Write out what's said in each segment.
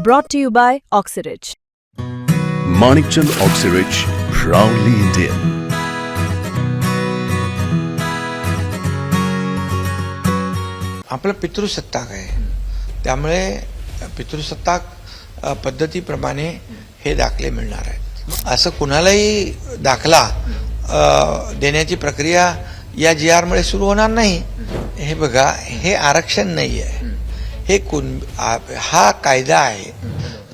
Brought to you by Oxyridge. Manikchand Oxyrich, proudly Indian. आपलं पितृसत्ताक आहे त्यामुळे पितृसत्ताक पद्धतीप्रमाणे हे दाखले मिळणार आहेत असं कुणालाही दाखला देण्याची प्रक्रिया या जी आरमुळे सुरू होणार नाही हे बघा हे आरक्षण नाही आहे हे कुण आ- हा कायदा आहे.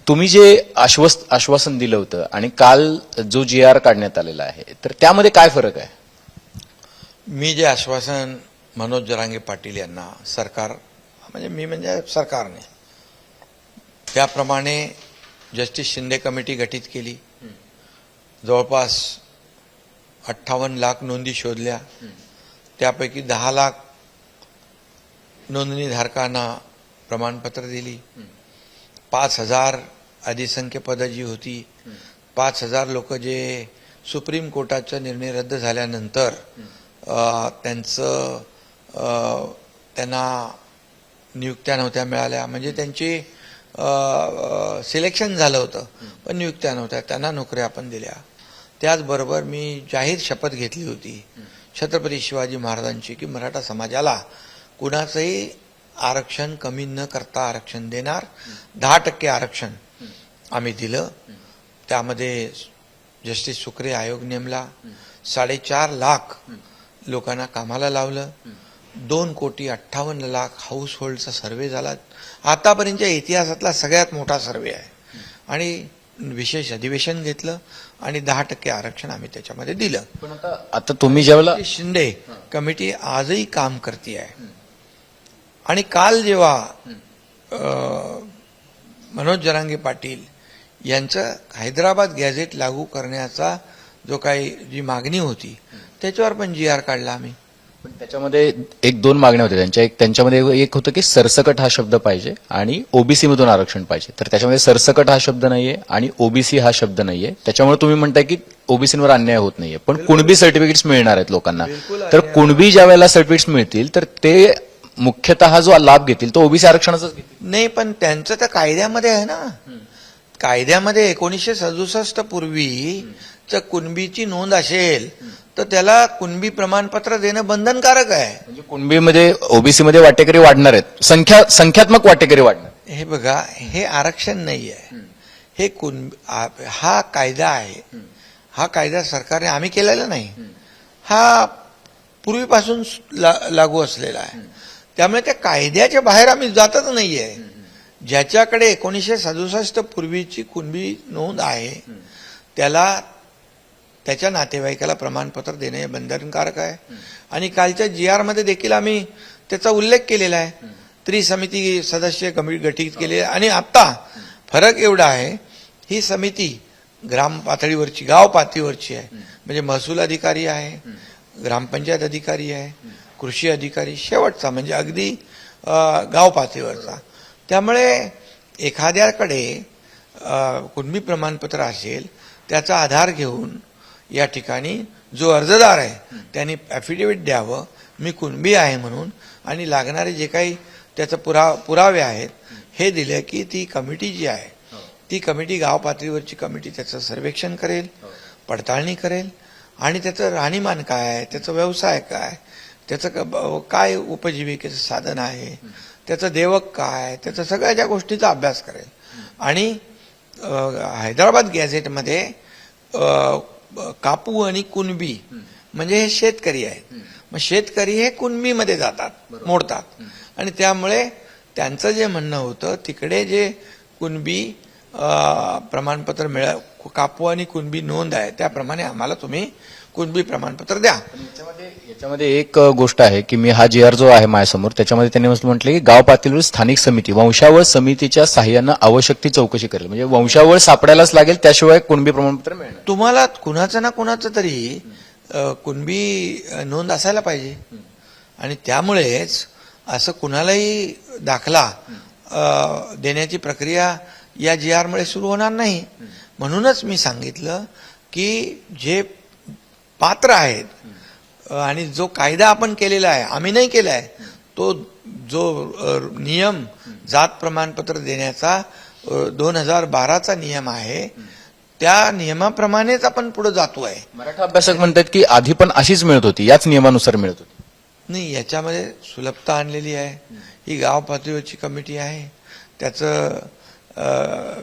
तुम्ही जे आश्वस्त आश्वासन दिलं होतं आणि काल जो जी आर काढण्यात आलेला आहे तर त्यामध्ये काय फरक आहे? मी जे आश्वासन मनोज जरांगे पाटील यांना सरकार म्हणजे मी म्हणजे सरकारने त्याप्रमाणे जस्टिस शिंदे कमिटी गठीत केली. जवळपास अठ्ठावन्न लाख नोंदी शोधल्या. त्यापैकी दहा लाख नोंदणीधारकांना प्रमाणपत्र दिली. पाच हजार अधिसंख्य पदं जी होती पाच हजार लोक जे सुप्रीम कोर्टाचा निर्णय रद्द झाल्यानंतर त्यांचं त्यांना नियुक्त्या नव्हत्या मिळाल्या. म्हणजे त्यांची सिलेक्शन झालं होतं पण नियुक्त्या नव्हत्या. त्यांना नोकऱ्या आपण दिल्या. त्याचबरोबर मी जाहीर शपथ घेतली होती छत्रपती शिवाजी महाराजांची की मराठा समाजाला कुणाचंही आरक्षण कमी न करता आरक्षण देणार. दहा टक्के आरक्षण आम्ही दिलं. त्यामध्ये जस्टिस सुक्रे आयोग नेमला. साडेचार लाख लोकांना कामाला लावलं. दोन कोटी अठ्ठावन्न लाख हाऊस होल्डचा सर्वे झाला. आतापर्यंतच्या इतिहासातला सगळ्यात मोठा सर्वे आहे. आणि विशेष अधिवेशन घेतलं आणि दहा टक्के आरक्षण आम्ही त्याच्यामध्ये दिलं. पण आता तुम्ही ज्यावेळेला शिंदे कमिटी आजही काम करते आहे आणि काल जेव्हा मनोज जरांगे पाटील यांचं हैदराबाद गॅझेट लागू करण्याचा जो काही जी मागणी होती त्याच्यावर पण जी आर काढला आम्ही. पण त्याच्यामध्ये एक दोन मागण्या होत्या. त्यांच्या एक त्यांच्यामध्ये एक होतं की सरसकट हा शब्द पाहिजे आणि ओबीसी मधून आरक्षण पाहिजे. तर त्याच्यामध्ये सरसकट हा शब्द नाहीये आणि ओबीसी हा शब्द नाहीये. त्याच्यामुळे तुम्ही म्हणताय की ओबीसीवर अन्याय होत नाहीये. पण कुणबी सर्टिफिकेट्स मिळणार आहेत लोकांना. तर कुणबी ज्या वेळेला सर्टिफिकेट्स मिळतील तर ते मुख्यतः जो लाभ घेतील तो ओबीसी आरक्षणाचाच घेतील. नाही पण त्यांचं तर कायद्यामध्ये आहे ना. कायद्यामध्ये एकोणीसशे सदुसष्ट पूर्वी कुणबीची नोंद असेल तर त्याला कुणबी प्रमाणपत्र देणं बंधनकारक आहे. म्हणजे कुणबीमध्ये ओबीसी मध्ये वाटेकरी वाढणार आहेत. संख्या संख्यात्मक वाटेकरी वाढणार. हे बघा हे आरक्षण नाही आहे. हे कुण आ- हा कायदा आहे. हा कायदा सरकारने आम्ही केलेला नाही. हा पूर्वीपासून ला- लागू असलेला आहे. त्यामुळे त्या कायद्याच्या बाहेर आम्ही जातच नाही आहे ज्याच्याकडे एकोणीसशे सदुसष्ट पूर्वीची कुणबी नोंद आहे त्याला त्याच्या नातेवाईकाला प्रमाणपत्र देणे हे बंधनकारक आहे. आणि कालच्या जी आरमध्ये देखील आम्ही त्याचा उल्लेख केलेला आहे. त्रिसमिती सदस्य कमिटी गठीत केली. आहे आणि आत्ता फरक एवढा आहे ही समिती ग्राम पातळीवरची गाव पातळीवरची आहे. म्हणजे महसूल अधिकारी आहे ग्रामपंचायत अधिकारी आहे कृषी अधिकारी शेवटचा म्हणजे अगदी गाव पातळीवरचा. त्यामुळे एखाद्याकडे कुणबी प्रमाणपत्र असेल त्याचा आधार घेऊन या ठिकाणी जो अर्जदार आहे त्यांनी ॲफिडेव्हिट द्यावं मी कुणबी आहे म्हणून आणि लागणारे जे काही त्याचं पुरा पुरावे आहेत हे दिले की ती कमिटी जी आहे ती कमिटी गाव पातळीवरची कमिटी त्याचं सर्वेक्षण करेल पडताळणी करेल आणि त्याचं राहणीमान काय आहे त्याचं व्यवसाय काय त्याचं काय उपजीविकेचं साधन आहे? त्याचं देवक काय? त्याचं सगळ्या ज्या गोष्टीचा अभ्यास करेल. आणि हैदराबाद गॅझेटमध्ये कापू आणि कुणबी म्हणजे हे शेतकरी आहेत. मग शेतकरी हे कुणबीमध्ये जातात मोडतात. आणि त्यामुळे त्यांचं जे म्हणणं होतं तिकडे जे कुणबी प्रमाणपत्र मिळ कापू आणि कुणबी नोंद आहे त्याप्रमाणे आम्हाला तुम्ही कुणबी प्रमाणपत्र द्या. याच्यामध्ये याच्यामध्ये एक गोष्ट आहे की मी हा जी आर जो आहे माझ्यासमोर त्याच्यामध्ये त्यांनी म्हटलं की गाव पातळीवर स्थानिक समिती वंशावळ समितीच्या साह्यानं आवश्यक ती चौकशी करेल. म्हणजे वंशावळ सापडायलाच लागेल त्याशिवाय कुणबी प्रमाणपत्र मिळणार तुम्हाला कुणाचं ना कुणाचं तरी कुणबी नोंद असायला पाहिजे. आणि त्यामुळेच असं कुणालाही दाखला देण्याची प्रक्रिया या जी आरमुळे सुरू होणार नाही. म्हणूनच मी सांगितलं की जे पात्र आहेत आणि जो कायदा आपण केलेला आहे आम्ही नाही केला आहे तो जो नियम जात प्रमाणपत्र देण्याचा दोन हजार बाराचा नियम आहे त्या नियमाप्रमाणेच आपण पुढे जातोय मराठा अभ्यासक म्हणतात की आधी पण अशीच मिळत होती याच नियमानुसार मिळत होती. नाही याच्यामध्ये सुलभता आणलेली आहे. ही गाव पातळीवरची कमिटी आहे. त्याचं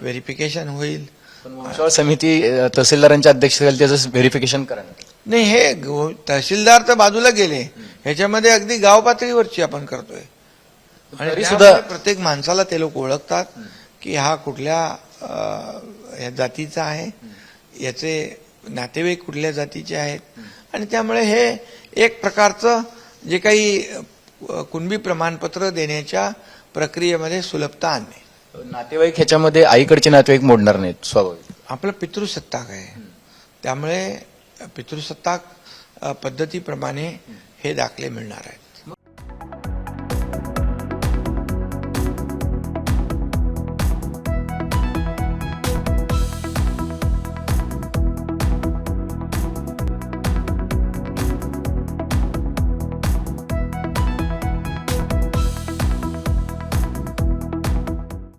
व्हेरिफिकेशन होईल. वंशावळ समिती अ, तहसीलदारांच्या अध्यक्षतेखाली त्याचं व्हेरिफिकेशन करा नाही हे गो- तहसीलदार तर बाजूला गेले. ह्याच्यामध्ये अगदी गाव पातळीवरची आपण करतोय. आणि तरी त्यामुळे सुद्धा- प्रत्येक माणसाला ते लोक ओळखतात की हा कुठल्या अं, ह्या जातीचा आहे. याचे नातेवाईक कुठल्या जातीचे आहेत. आणि त्यामुळे हे एक प्रकारचं जे काही अं, कुणबी प्रमाणपत्र देण्याच्या प्रक्रियेमध्ये सुलभता आणणे. नातेवाईक ह्याच्यामध्ये आईकडचे नातेवाईक मोडणार नाहीत स्वाभाविक. आपलं पितृसत्ताक आहे. त्यामुळे पितृसत्ताक पद्धतीप्रमाणे हे दाखले मिळणार आहेत.